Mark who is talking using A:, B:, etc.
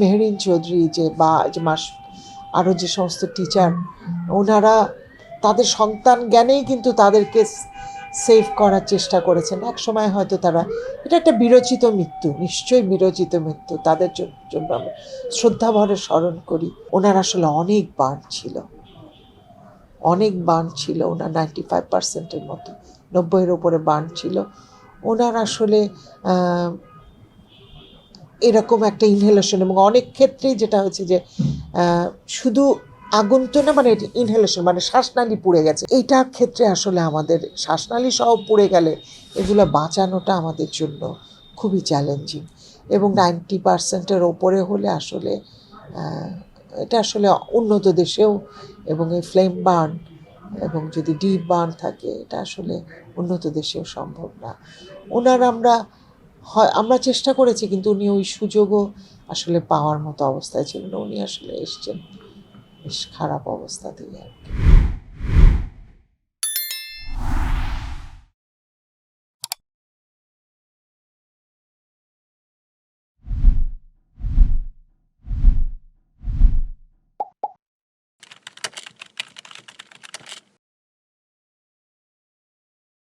A: মেহরিন চৌধুরী যে বা, যে মাস, আরও যে সমস্ত টিচার ওনারা তাদের সন্তান জ্ঞানেই কিন্তু তাদেরকে সেভ করার চেষ্টা করেছেন। এক সময় হয়তো তারা, এটা একটা বিরচিত মৃত্যু, নিশ্চয়ই বিরচিত মৃত্যু, তাদের জন্য আমরা শ্রদ্ধাভরে স্মরণ করি। ওনার আসলে অনেক বান ছিল। অনেক বান ছিল ওনার নাইনটি ফাইভ পার্সেন্টের মতো। নব্বইয়ের ওপরে বান ছিল। ওনার আসলে এরকম একটা ইনহেলেশন এবং অনেক ক্ষেত্রেই যেটা হচ্ছে যে শুধু আগুন তো না মানে ইনহেলেশন মানে শ্বাসনালী পুড়ে গেছে। এইটার ক্ষেত্রে আসলে আমাদের শ্বাসনালী সহ পুড়ে গেলে এগুলো বাঁচানোটা আমাদের জন্য খুবই চ্যালেঞ্জিং এবং নাইনটি পার্সেন্টের ওপরে হলে আসলে এটা আসলে উন্নত দেশেও এবং এই ফ্লেম বার্ন এবং যদি ডিপ বার্ন থাকে, এটা আসলে উন্নত দেশেও সম্ভব না। ওনার আমরা হয়, আমরা চেষ্টা করেছি, কিন্তু উনি ওই সুযোগও আসলে পাওয়ার মতো অবস্থায় ছিলেন। উনি আসলে এসছেন, বেশ খারাপ অবস্থাতেই আর কি।